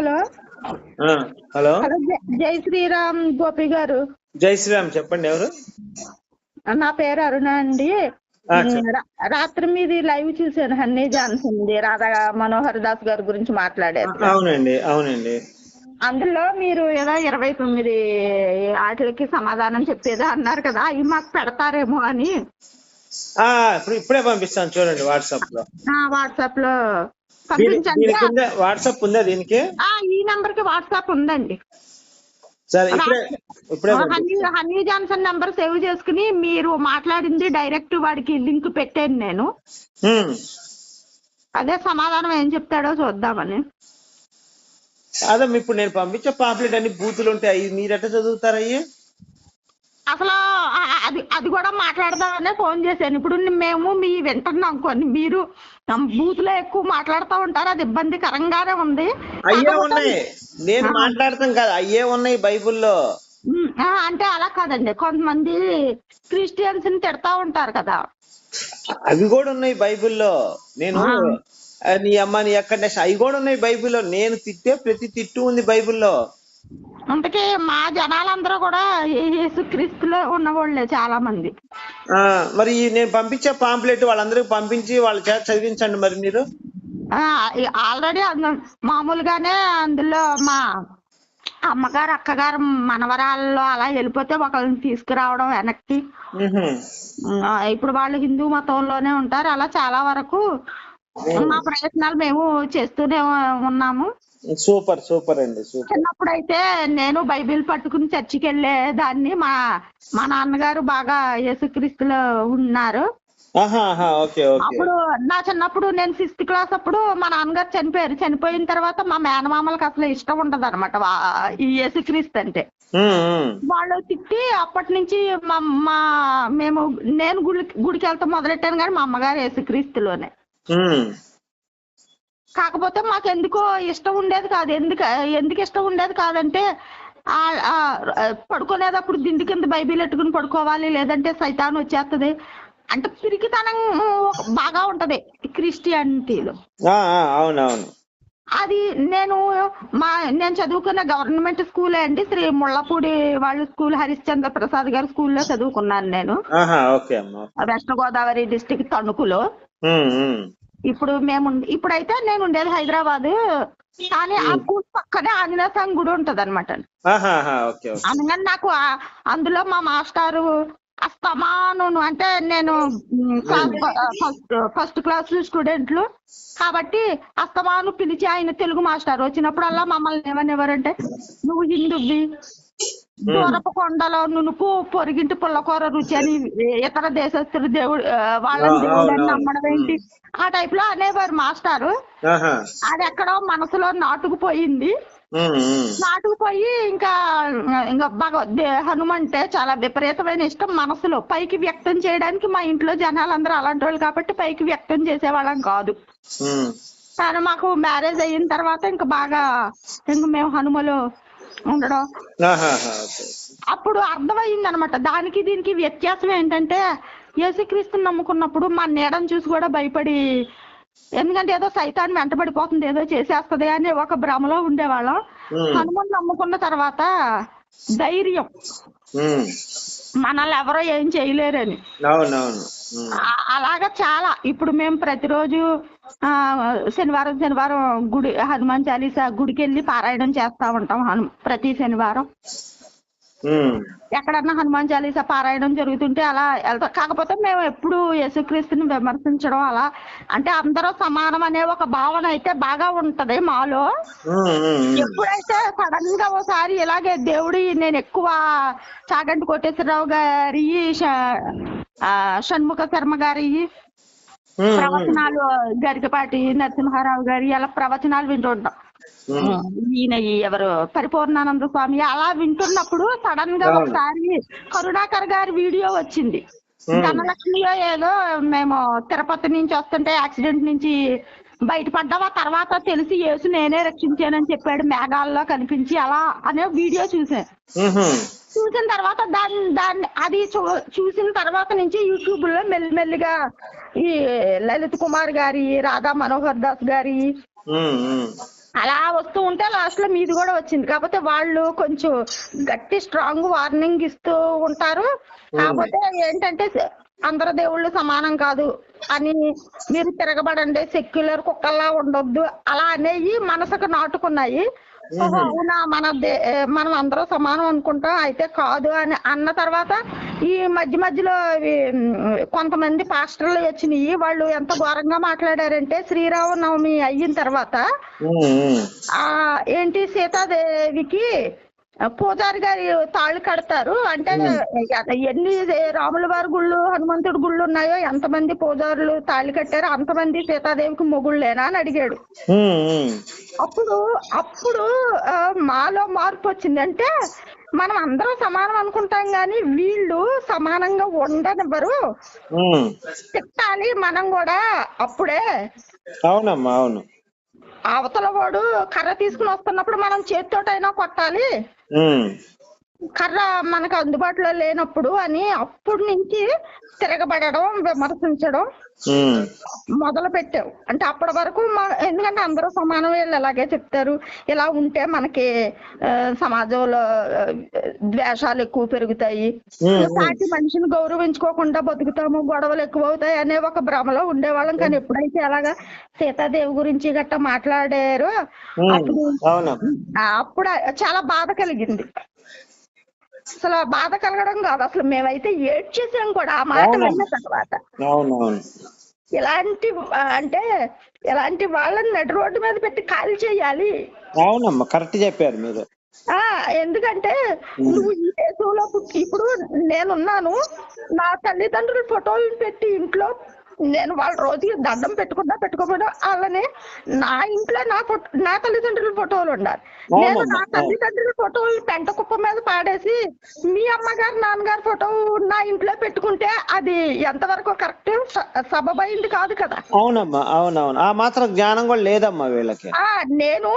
Hello? Hello? Hello జై- శ్రీరామ్ గోపి గారు. జై శ్రీరామ్ చెప్పండి ఎవరు? నా పేరు అరుణ అండి. రాత్రి మీది లైవ్ చూశాను హన్నీ జాన్సన్ రాధా మనోహర్ దాస్ గారి గురించి మాట్లాడారు అవునండి అవునండి. అందులో మీరు ఏదో ఇరవై తొమ్మిది వాటికి సమాధానం చెప్పేదో అన్నారు కదా అవి మాకు పెడతారేమో అని. ఇప్పుడు ఇప్పుడే పంపిస్తాను చూడండి వాట్సాప్లో వాట్సాప్లో పంపించండి. వాట్సాప్ ఉందా దీనికి? ఆ, ఈ నంబర్కి వాట్సాప్ ఉందండి. హనీ జాన్సన్ నంబర్ సేవ్ చేసుకుని మీరు మాట్లాడింది డైరెక్ట్ వాడికి లింక్ పెట్టాను నేను. అదే సమాధానం ఏం చెప్తాడో చూద్దామని. అదే ఇప్పుడు నేను పంపించే పాంప్లెట్ అన్ని బూతులు ఉంటాయి. అవి మీరు ఎట్లా చదువుతారు అయ్యి? అసలు అది అది కూడా మాట్లాడదామనే ఫోన్ చేశాను. ఇప్పుడు మేము మీ వింటున్నాం కొన్ని. మీరు బూత్లో ఎక్కువ మాట్లాడుతూ ఉంటారు. అది ఇబ్బందికరంగానే ఉంది. అయ్యే ఉన్నాయి. నేను మాట్లాడతాం కాదు. అయ్యే ఉన్నాయి బైబిల్లో. అంటే అలా కాదండి. కొంతమంది క్రిస్టియన్స్ని తిడతా ఉంటారు కదా. అవి కూడా ఉన్నాయి బైబిల్లో. నేను నీ అమ్మ నీ ఎక్కడ అవి కూడా ఉన్నాయి బైబిల్లో. నేను తిట్టే ప్రతి తిట్టు ఉంది బైబిల్లో. అందుకే మా జనాలందరూ కూడా యేసు క్రీస్తులో ఉన్నవాళ్ళే చాలా మంది మరి నేను పంపించే పాంప్లెట్ వాళ్ళందరికి పంపించి వాళ్ళ చేత చదివించండి మరి మీరు. ఆల్రెడీ మామూలుగానే అందులో మా అమ్మగారు అక్కగారు మనవరాల్లో అలా వెళ్ళిపోతే ఒకళ్ళని తీసుకురావడం వెనక్కి. ఇప్పుడు వాళ్ళు హిందూ మతంలోనే ఉంటారు. అలా చాలా వరకు మా ప్రయత్నాలు మేము చేస్తూనే ఉన్నాము. సూపర్ సూపర్ అండి సూపర్. చిన్నప్పుడు అయితే నేను బైబిల్ పట్టుకుని చర్చికి వెళ్ళే దాన్ని మా మా నాన్నగారు బాగా యేసుక్రీస్తులో ఉన్నారు. Okay okay. అప్పుడు నా చిన్నప్పుడు నేను ఫిఫ్త్ క్లాస్ అప్పుడు మా నాన్నగారు చనిపోయారు. చనిపోయిన తర్వాత మా మేనమామలకు అసలు ఇష్టం ఉండదు అనమాట ఈ యేసుక్రీస్తు అంటే. వాళ్ళు తిట్టి అప్పటి నుంచి మా మా మేము నేను గుడి గుడికి వెళ్తాం మొదలెట్టాను కానీ మా అమ్మగారు యేసుక్రీస్తులోనే. కాకపోతే మాకు ఎందుకో ఇష్టం ఉండేది కాదు. ఎందుకు ఎందుకు ఇష్టం ఉండేది కాదంటే పడుకునేటప్పుడు దిండి కింద బైబిల్ ఎట్టుకుని పడుకోవాలి లేదంటే సైతాన్ వచ్చేస్తది అంటే పిరికితనం బాగా ఉంటది క్రిస్టియానిటీలో. అవునవును. అది నేను మా నేను చదువుకున్న గవర్నమెంట్ స్కూలే అండి. శ్రీ ముళ్ళపూడి వాళ్ళ స్కూల్ హరిశ్చంద్ర ప్రసాద్ గారి స్కూల్లో చదువుకున్నాను నేను. వెస్ట్ గోదావరి డిస్టిక్ తణుకులో. ఇప్పుడు మేము ఇప్పుడైతే నేను ఉండేది హైదరాబాద్. కానీ ఆ స్కూల్ పక్కనే ఆంజనేయ స్వామి గుడి ఉంటది అనమాట అందుకని నాకు అందులో మా మాస్టారు అస్తమాను అంటే నేను ఫస్ట్ క్లాస్ స్టూడెంట్లు. కాబట్టి అస్తమాను పిలిచి ఆయన తెలుగు మాస్టర్. వచ్చినప్పుడల్లా మమ్మల్ని ఏమనేవారంటే నువ్వు హిందువి దూరపు కొండలో నునుపు పొరిగింటి పుల్లకూర రుచి అని ఇతర దేశస్తులు దేవుడు వాళ్ళని దేవుడు. నమ్మడం ఏంటి? ఆ టైప్లో అనేవారు మాస్టారు. అది ఎక్కడో మనసులో నాటుకుపోయింది. నాటుకుపోయి ఇంకా ఇంకా బాగా దే- హనుమంటే చాలా విపరీతమైన ఇష్టం మనసులో. పైకి వ్యక్తం చేయడానికి మా ఇంట్లో జనాలందరూ అలాంటి వాళ్ళు కాబట్టి పైకి వ్యక్తం చేసేవాళ్ళం కాదు. కానీ మాకు మ్యారేజ్ అయిన తర్వాత ఇంకా బాగా ఇంక మేము హనుమలో ఉండడం? అప్పుడు అర్థమైంది అనమాట దానికి దీనికి వ్యత్యాసం ఏంటంటే యేసుక్రీస్తుని నమ్ముకున్నప్పుడు మా నీడని చూసి కూడా భయపడి ఎందుకంటే ఏదో సైతాన్ని వెంటబడిపోతుంది ఏదో చేసేస్తది అని ఒక భ్రమలో ఉండేవాళ్ళం. హనుమన్ నమ్ముకున్న తర్వాత ధైర్యం. మనల్ని ఎవరో ఏం చేయలేరని. అలాగా చాలా. ఇప్పుడు మేము ప్రతిరోజు ఆ శనివారం శనివారం గుడి హనుమాన్ చాలీసా గుడికి వెళ్ళి పారాయణం చేస్తా ఉంటాం హను ప్రతి శనివారం. ఎక్కడన్నా హనుమాన్ చాలీసా పారాయణం జరుగుతుంటే అలా వెళ్తాం కాకపోతే మేము ఎప్పుడు యేసుక్రీస్తుని విమర్శించడం అలా అంటే అందరూ సమానం అనే ఒక భావన అయితే బాగా ఉంటది మాలో ఉమ్, ఉమ్. ఎప్పుడైతే సడన్గా ఒకసారి ఇలాగే దేవుడి నేను ఎక్కువ చాగంటి కోటేశ్వరరావు గారి షణ్ముఖ శర్మ గారి. ప్రవచనాలు గరికపాటి నరసింహారావు గారి అలా ప్రవచనాలు వింటుంటాం. ఈయన ఎవరు పరిపూర్ణానంద స్వామి అలా వింటున్నప్పుడు సడన్గా. ఒకసారి కరుణాకర్ గారి వీడియో వచ్చింది ఉమ్. ధనలక్ష్మియో ఏదో మేము తిరుపతి నుంచి వస్తుంటే యాక్సిడెంట్ నుంచి బయటపడ్డాం ఆ తర్వాత తెలిసి యేసు నేనే రక్షించానని చెప్పాడు మేఘాల్లో కనిపించి అలా అనే వీడియో చూసాను ఉహు. చూసిన తర్వాత దాన్ని దాన్ని అది చూసిన తర్వాత నుంచి యూట్యూబ్లో మెల్లిమెల్లిగా ఈ లలిత్ కుమార్ గారి రాధా మనోహర్ దాస్ గారి. అలా వస్తూ ఉంటే లాస్ట్లో మీది కూడా వచ్చింది. కాకపోతే వాళ్ళు కొంచెం గట్టి స్ట్రాంగ్ వార్నింగ్ ఇస్తూ ఉంటారు. కాకపోతే ఏంటంటే అందరు దేవుళ్ళు సమానం కాదు అని మీరు తిరగబడండి. సెక్యులర్ కుక్కల్లా ఉండొద్దు. అలా అనేవి మనసుకు నాటుకున్నాయి. అవునా? మన మనం అందరూ సమానం అనుకుంటాం. అయితే కాదు అని అన్న తర్వాత ఈ మధ్య మధ్యలో కొంతమంది పాస్టర్లు వచ్చినాయి. వాళ్ళు ఎంత ఘోరంగా మాట్లాడారంటే శ్రీరామనవమి అయిన తర్వాత. ఆ ఏంటి సీతాదేవికి పూజారి గారి తాళ్ళు కడతారు. అంటే ఎన్ని రాముల వారి గుళ్ళు హనుమంతుడి గుళ్ళు ఉన్నాయో ఎంతమంది పూజారులు తాళి కట్టారో అంతమంది సీతాదేవికి మొగుళ్ళేనా అని అడిగాడు. అప్పుడు అప్పుడు మాలో మార్పు వచ్చింది అంటే మనం అందరం సమానం అనుకుంటాం కానీ వీళ్ళు సమానంగా ఉండనివ్వరు. తిట్టాలి మనం కూడా అప్పుడే. అవునమ్మా అవును. అవతల వాడు కర్ర తీసుకుని వస్తున్నప్పుడు మనం చేతితోటైనా కొట్టాలి. కర్ర మనకు అందుబాటులో లేనప్పుడు అని అప్పటి నుంచి తిరగబడడం విమర్శించడం. మొదలు పెట్టావు అంటే అప్పటి వరకు ఎందుకంటే అందరూ సమానం వీళ్ళు అలాగే చెప్తారు. ఇలా ఉంటే మనకి సమాజంలో ద్వేషాలు ఎక్కువ పెరుగుతాయి. సాటి మనిషిని గౌరవించుకోకుండా బతుకుతాము గొడవలు ఎక్కువ అవుతాయి అనే ఒక భ్రమలో ఉండేవాళ్ళం. కానీ ఎప్పుడైతే అలాగా సీతాదేవి గురించి గట్టా మాట్లాడారో. అప్పుడు అప్పుడు చాలా బాధ కలిగింది. అసలు బాధ కలగడం కాదు. అసలు మేమైతే ఏడ్చేసాం కూడా ఆ మాట? విన్న తర్వాత. ఆ, అంటే ఇలాంటి వాళ్ళని నడి రోడ్డు మీద పెట్టి ఖాళీ చేయాలి? అవునమ్మా కరెక్ట్ చెప్పారు మీరు. ఆ ఎందుకంటే నువ్వు ఈ దేశంలో ఇప్పుడు నేనున్నాను. నా తల్లిదండ్రుల ఫోటోలు పెట్టి ఇంట్లో నేను వాళ్ళ రోజుకి దండం పెట్టుకున్నా పెట్టుకోకుండా వాళ్ళని నా ఇంట్లో నా ఫోటో నా తల్లిదండ్రుల ఫోటోలు ఉండాలి. నేను నా తల్లిదండ్రుల ఫోటోలు పెంట కుప్ప మీద పాడేసి మీ అమ్మగారు నాన్నగారు ఫోటో నా ఇంట్లో పెట్టుకుంటే అది ఎంతవరకు కరెక్ట్? సబబైంది కాదు కదా. అవునమ్మా అవునవును. ఆ మాత్రం జ్ఞానం కూడా లేదమ్మా వీళ్ళకి. ఆ నేను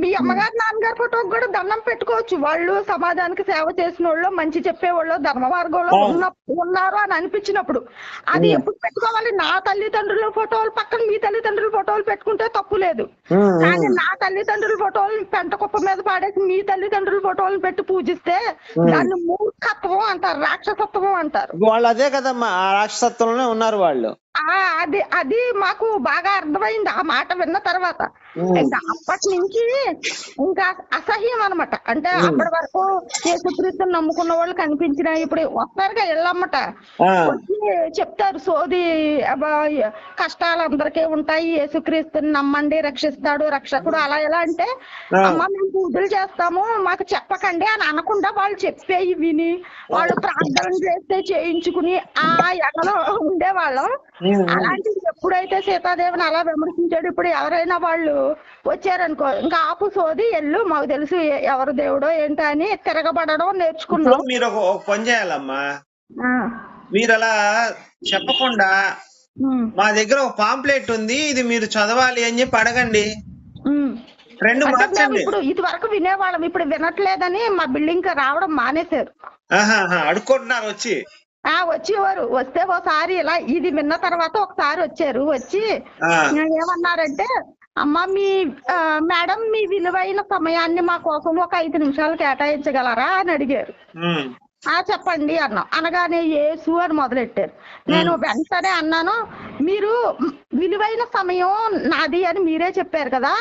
మీ అమ్మగారు నాన్నగారు ఫోటోకి కూడా దండం పెట్టుకోవచ్చు. వాళ్ళు సమాజానికి సేవ చేసిన వాళ్ళు మంచి చెప్పేవాళ్ళు ధర్మ మార్గంలో ఉన్న ఉన్నారు అని అనిపించినప్పుడు. అది ఎప్పుడు పెట్టుకోవాలి? నా తల్లిదండ్రుల ఫోటోలు పక్కన మీ తల్లిదండ్రుల ఫోటోలు పెట్టుకుంటే తప్పు లేదు. కానీ నా తల్లిదండ్రుల ఫోటోలు పెంట కుప్ప మీద పాడేసి మీ తల్లిదండ్రుల ఫోటోలు పెట్టి పూజిస్తే దాన్ని మూర్ఖత్వం అంటారు రాక్షసత్వం అంటారు. వాళ్ళు అదే కదమ్మా ఆ రాక్షసత్వంలోనే ఉన్నారు వాళ్ళు. ఆ అది అది మాకు బాగా అర్థమైంది ఆ మాట విన్న తర్వాత. ఇంకా అప్పటి నుంచి ఇంకా అసహ్యం అనమాట అంటే అప్పటి వరకు యేసుక్రీస్తుని నమ్ముకున్న వాళ్ళు కనిపించిన ఇప్పుడు వస్తారుగా వచ్చి చెప్తారు సోది కష్టాలు అందరికీ ఉంటాయి యేసుక్రీస్తుని నమ్మండి రక్షిస్తాడు రక్షకుడు అలా ఎలా అంటే. అమ్మ మేము పూజలు చేస్తాము మాకు చెప్పకండి అని అనకుండా వాళ్ళు చెప్పేవి విని వాళ్ళు ప్రార్థన చేస్తే చేయించుకుని ఆ ఎగలో ఉండేవాళ్ళం. అలాంటిది ఎప్పుడైతే సీతాదేవిని అలా విమర్శించాడు ఇప్పుడు ఎవరైనా వాళ్ళు వచ్చారనుకో ఇంకా ఆపు సోది ఎల్లు మాకు తెలుసు ఎవరు దేవుడో ఏంటో అని తిరగబడడం నేర్చుకున్నాం. మీరు ఒక పని చేయాలమ్మా. మీరు అలా చెప్పకుండా మా దగ్గర ఒక పాంప్లెట్ ఉంది ఇది మీరు చదవాలి అని చెప్పి అడగండి. రెండు ఇప్పుడు ఇది వరకు వినేవాళ్ళం ఇప్పుడు వినట్లేదని మా బిల్డింగ్కి రావడం మానేశారు. అడుక్కుంటున్నారు వచ్చి. ఆ వచ్చేవారు. వస్తే ఒకసారి ఇలా ఇది విన్న తర్వాత ఒకసారి వచ్చారు. వచ్చి ఏమన్నారంటే అమ్మ మీ మేడం మీ విలువైన సమయాన్ని మా కోసం ఒక ఐదు నిమిషాలు కేటాయించగలరా అని అడిగారు. ఆ చెప్పండి అన్నాం. అనగానే యేసు అని మొదలెట్టారు. నేను వెంటనే అన్నాను మీరు విలువైన సమయం నాది అని మీరే చెప్పారు కదా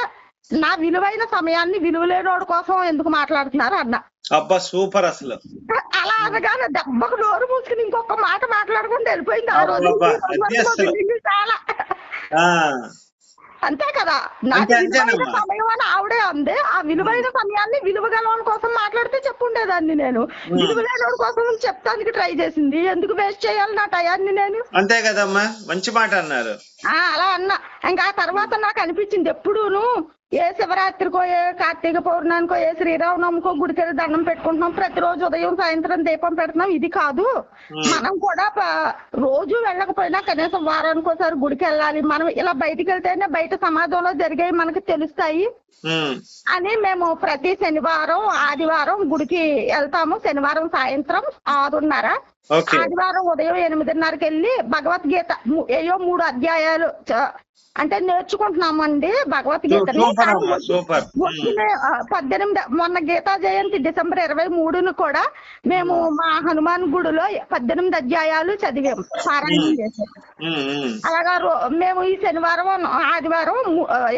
నా విలువైన సమయాన్ని విలువలేనోడు కోసం ఎందుకు మాట్లాడుతున్నారు అన్న. అబ్బా సూపర్ అసలు. అలా అనగానే దెబ్బకు నోరు మూసుకుని ఇంకొక మాట మాట్లాడకుండా వెళ్ళిపోయింది. ఆ రోజు చాలా. అంతే కదా. నా అంతే, విలువైన అంతేనమ్మా. సమయం అని ఆవిడే అంది. ఆ విలువైన సమయాన్ని విలువగలవాని కోసం మాట్లాడితే చెప్పుండేదాన్ని నేను. విలువలేనోడి కోసం చెప్తానికి ట్రై చేసింది. ఎందుకు వేస్ట్ చేయాలి నా టయాన్ని నేను? అంతే కదమ్మా. మంచి మాట అన్నారు. ఆ అలా అన్నా. ఇంకా ఆ తర్వాత నాకు అనిపించింది ఎప్పుడూను. ఏ శివరాత్రికో ఏ కార్తీక పౌర్ణానికో ఏ శ్రీరామనవమికో గుడికి వెళ్ళి దండం పెట్టుకుంటున్నాం. ప్రతిరోజు ఉదయం సాయంత్రం దీపం పెడుతున్నాం. ఇది కాదు. మనం కూడా రోజు వెళ్ళకపోయినా కనీసం వారానికి ఒకసారి గుడికి వెళ్ళాలి మనం ఇలా బయటికి వెళ్తేనే బయట సమాజంలో జరిగేవి మనకి తెలుస్తాయి. అని మేము ప్రతి శనివారం ఆదివారం గుడికి వెళ్తాము. శనివారం సాయంత్రం ఆరున్నర. ఆదివారం ఉదయం ఎనిమిదిన్నరకి వెళ్ళి భగవద్గీత ఏయో మూడు అధ్యాయాలు అంటే నేర్చుకుంటున్నామండి భగవద్గీతని ఆ, పద్దెనిమిది మొన్న గీతా జయంతి డిసెంబర్ ఇరవై మూడును కూడా మేము మా హనుమాన్ గుడిలో పద్దెనిమిది అధ్యాయాలు చదివాము పారాయణం చేసాం అలాగా మేము ఈ శనివారం ఆదివారం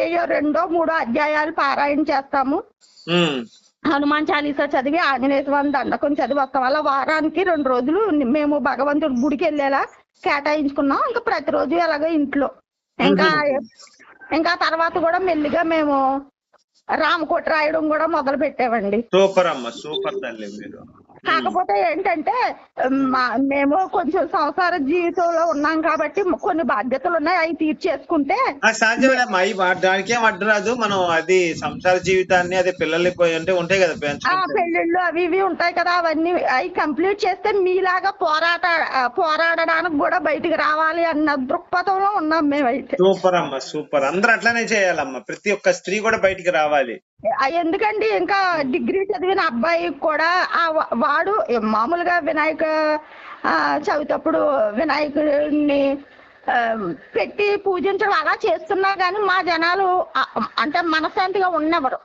ఏయో రెండో మూడో అధ్యాయాలు పారాయణ చేస్తాము. హనుమాన్ చాలీసా చదివి ఆంజనేయ స్వామి దండకం చదివి వస్తాం. అలా వారానికి రెండు రోజులు మేము భగవంతుడి గుడికి వెళ్ళేలా కేటాయించుకున్నాం. ఇంకా ప్రతిరోజు ఎలాగో ఇంట్లో. ఇంకా ఇంకా తర్వాత కూడా మెల్లిగా మేము రామకోట రాయడం కూడా మొదలు పెట్టామండి సూపర్ అమ్మా సూపర్ తల్లి మీరు. కాకపోతే ఏంటంటే మేము కొంచెం సంసార జీవితంలో ఉన్నాం కాబట్టి కొన్ని బాధ్యతలు ఉన్నాయి అవి తీర్చేసుకుంటే ఆ సాధ్యమేనమ్మా అవి వా- దానికి ఏం అడ్డు రాదు. మనం అది సంసార జీవితాన్ని అదే పిల్లల్ని పోయి అంటే ఉంటాయి కదా పెళ్ళిళ్ళు అవి ఇవి ఉంటాయి కదా అవన్నీ అవి కంప్లీట్ చేస్తే మీలాగా పోరాట పోరాడడానికి కూడా బయటికి రావాలి అన్న దృక్పథంలో ఉన్నాం మేమైతే. సూపర్ అమ్మా సూపర్. అందరూ అట్లానే చేయాలమ్మా. ప్రతి ఒక్క స్త్రీ కూడా బయటికి రావాలి. ఎందుకండి? ఇంకా డిగ్రీ చదివిన అబ్బాయి కూడా ఆ వాడు మామూలుగా వినాయక ఆ, చవితప్పుడు వినాయకుడిని పెట్టి పూజించడం అలా చేస్తున్నా కానీ మా జనాలు అంటే మనశ్శాంతిగా ఉన్నవారు.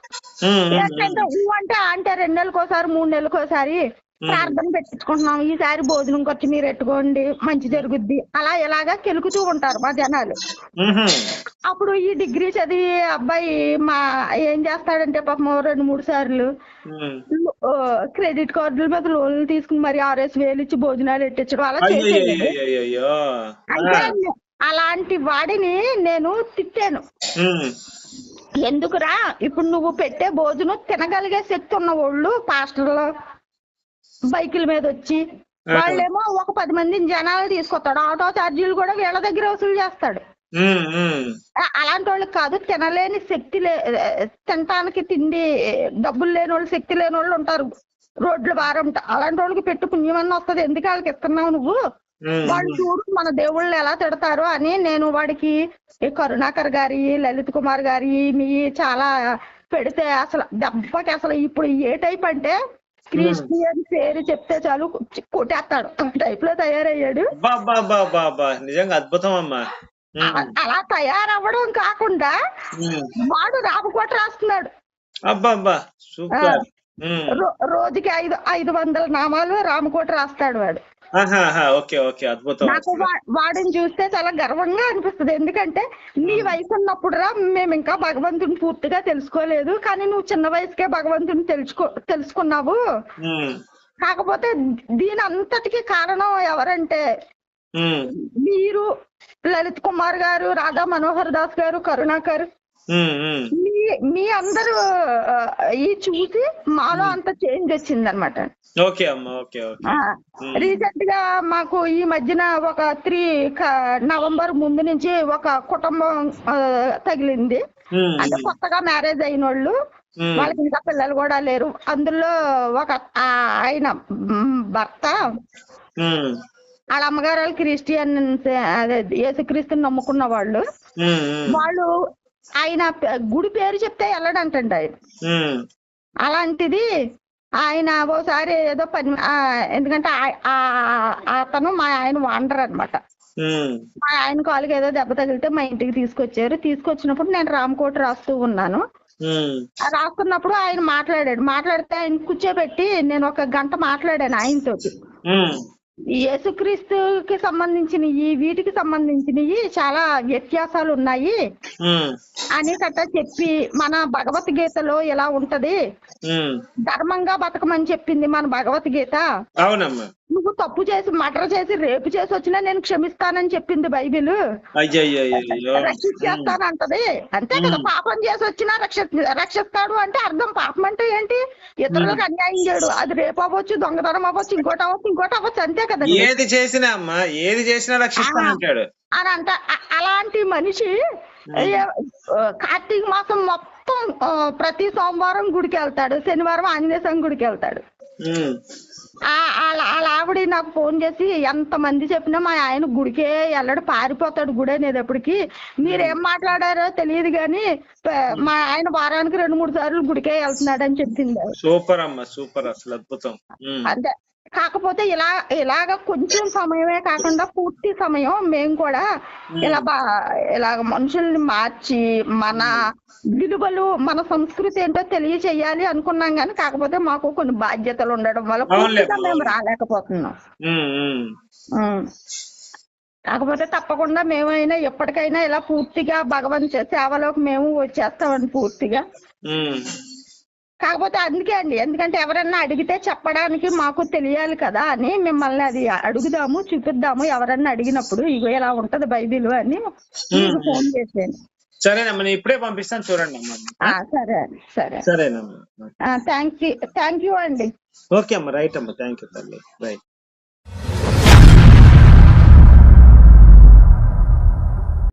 అంటే ఆ అంటే రెండు నెలలకోసారి మూడు నెలలకోసారి ప్రార్థన పెట్టించుకుంటున్నాం ఈసారి భోజనం ఖర్చు మీరు ఎట్టుకోండి. మంచి జరుగుద్ది. అలా ఇలాగా కెలుకుతూ ఉంటారు మా జనాలు. అప్పుడు ఈ డిగ్రీ చదివి అబ్బాయి మా ఏం చేస్తాడంటే పాపం రెండు మూడు సార్లు క్రెడిట్ కార్డుల మీద లోన్లు తీసుకుని మరి ఆర్ఎస్ వేలు ఇచ్చి భోజనాలు ఎట్టించడం అలా చేసేది అలాంటి వాడిని నేను తిట్టాను. ఎందుకురా? ఇప్పుడు నువ్వు పెట్టే భోజనం తినగలిగే శక్తి ఉన్న వాళ్ళు పాస్టర్లు. బైకుల మీద వచ్చి వాళ్ళేమో ఒక పది మందిని జనాలు తీసుకొస్తాడు. ఆటో ఛార్జీలు కూడా వీళ్ళ దగ్గర వసూలు చేస్తాడు. అలాంటి వాళ్ళకి కాదు తినలేని శక్తి లే తినటానికి తిండి డబ్బులు లేని వాళ్ళు శక్తి లేని వాళ్ళు ఉంటారు రోడ్ల భారం అలాంటి వాళ్ళకి పెట్టు పుణ్యమన్న వస్తుంది. ఎందుకు వాళ్ళకి ఇస్తున్నావు నువ్వు? వాళ్ళు చూడు మన దేవుళ్ళు ఎలా తిడతారు అని నేను వాడికి కరుణాకర్ గారి లలిత్ కుమార్ గారి మీ చాలా పెడితే అసలు దెబ్బకి అసలు ఇప్పుడు ఏ టైప్ అంటే క్రిస్టియన్ పేరు చెప్తే చాలు కొట్టేస్తాడు. టైప్లో తయారయ్యాడు. నిజంగా అద్భుతం అమ్మా. అ- అలా తయారవ్వడం కాకుండా ఉమ్. వాడు రామకోట రాస్తున్నాడు. అబ్బా సూపర్. రోజుకి ఐదు ఐదు వందల నామాలు రామకోట రాస్తాడు వాడు. ఓకే ఓకే అద్భుతం. నాకు వాడిని చూస్తే చాలా గర్వంగా అనిపిస్తుంది. ఎందుకంటే నీ వయసు ఉన్నప్పుడు రా మేము ఇంకా భగవంతుని పూర్తిగా తెలుసుకోలేదు. కానీ నువ్వు చిన్న వయసుకే భగవంతుని తెలుసుకో తెలుసుకున్నావు. కాకపోతే దీని అంతటికి కారణం ఎవరంటే మీరు లలిత్ కుమార్ గారు రాధా మనోహర్ దాస్ గారు కరుణాకర్. మీ మీ అందరూ ఈ చూసి మాలో అంత చేంజ్ వచ్చింది అనమాట ఓకే అమ్మా ఓకే ఓకే. రీసెంట్గా మాకు ఈ మధ్యన ఒక త్రీ నవంబర్ ముందు నుంచి ఒక కుటుంబం తగిలింది. అంటే కొత్తగా మ్యారేజ్ అయిన వాళ్ళు వాళ్ళకి ఇంకా పిల్లలు కూడా లేరు. అందులో ఒక ఆయన భర్త వాళ్ళ అమ్మగారు వాళ్ళు క్రిస్టియన్ అదే యేసుక్రీస్తుని నమ్ముకున్న వాళ్ళు. వాళ్ళు ఆయన గుడి పేరు చెప్తే వెళ్ళడంటండి ఆయన. అలాంటిది ఆయన ఓసారి ఏదో పని ఎందుకంటే అతను మా ఆయన వాండర్ అన్నమాట. ఉమ్, మా ఆయన కాలుకి ఏదో దెబ్బ తగిలితే మా ఇంటికి తీసుకొచ్చారు. తీసుకొచ్చినప్పుడు నేను రామకోట రాస్తూ ఉన్నాను. రాస్తున్నప్పుడు ఆయన మాట్లాడాడు. మాట్లాడితే ఆయన కూర్చోబెట్టి నేను ఒక గంట మాట్లాడాను ఆయనతోటి. యేసుక్రీస్తుకి సంబంధించినవి వీటికి సంబంధించినవి చాలా వ్యత్యాసాలు ఉన్నాయి. అని కట్ట చెప్పి మన భగవద్గీతలో ఎలా ఉంటది. ధర్మంగా బతకమని చెప్పింది మన భగవద్గీత అవునమ్మా. నువ్వు తప్పు చేసి మర్డర్ చేసి రేపు చేసి వచ్చినా నేను క్షమిస్తానని చెప్పింది బైబిల్. రక్షిస్తానంటది అంతే కదా పాపం చేసి వచ్చినా రక్ష రక్షిస్తాడు అంటే అర్థం. పాపం అంటే ఏంటి? ఇతరులకు అన్యాయం చేయడు. అది రేపు అవ్వచ్చు దొంగతనం అవ్వచ్చు ఇంకోటి అవ్వచ్చు ఇంకోటి అవ్వచ్చు అంతే కదా. ఏది చేసినా అమ్మా ఏది చేసినా రక్షిస్తానంటాడు అని అంట. అలాంటి మనిషి కార్తీక మాసం మొత్తం ప్రతి సోమవారం గుడికి వెళ్తాడు. శనివారం ఆంజనేయ స్వామి గుడికి వెళ్తాడు. వాళ్ళ ఆవిడ నాకు ఫోన్ చేసి ఎంత మంది చెప్పినా మా ఆయన గుడికే వెళ్ళడు పారిపోతాడు గుడి అనేటప్పటికి మీరేం మాట్లాడారో తెలియదు కానీ ప- మా ఆయన వారానికి రెండు మూడు సార్లు గుడికే వెళ్తున్నాడు అని చెప్పింది. సూపర్ అమ్మా సూపర్ అసలు అద్భుతం. అంతే. కాకపోతే ఇలా ఇలాగ కొంచెం సమయమే కాకుండా పూర్తి సమయం మేము కూడా ఇలా బా ఇలాగ మనుషుల్ని మార్చి మన విలువలు మన సంస్కృతి ఏంటో తెలియచేయాలి అనుకున్నాం కానీ కాకపోతే మాకు కొన్ని బాధ్యతలు ఉండడం వల్ల పూర్తిగా మేము. రాలేకపోతున్నాం. కాకపోతే తప్పకుండా మేమైనా ఎప్పటికైనా ఇలా పూర్తిగా భగవంతు సేవలోకి మేము వచ్చేస్తామండి పూర్తిగా. కాకపోతే అందుకే అండి. ఎందుకంటే ఎవరన్నా అడిగితే చెప్పడానికి మాకు తెలియాలి కదా అని మిమ్మల్ని అది అడుగుదాము చూపిద్దాము. ఎవరన్నా అడిగినప్పుడు ఇగో ఇలా ఉంటది బైబిల్ అని మీకు ఫోన్ చేశాను. సరేనమ్మా నేను ఇప్పుడే పంపిస్తాను చూడండి అమ్మా. సరే సరే. సరేనమ్మా. థ్యాంక్ యూ థ్యాంక్ యూ అండి. ఓకే అమ్మా రైట్ అమ్మా థ్యాంక్ యూ తల్లి. రైట్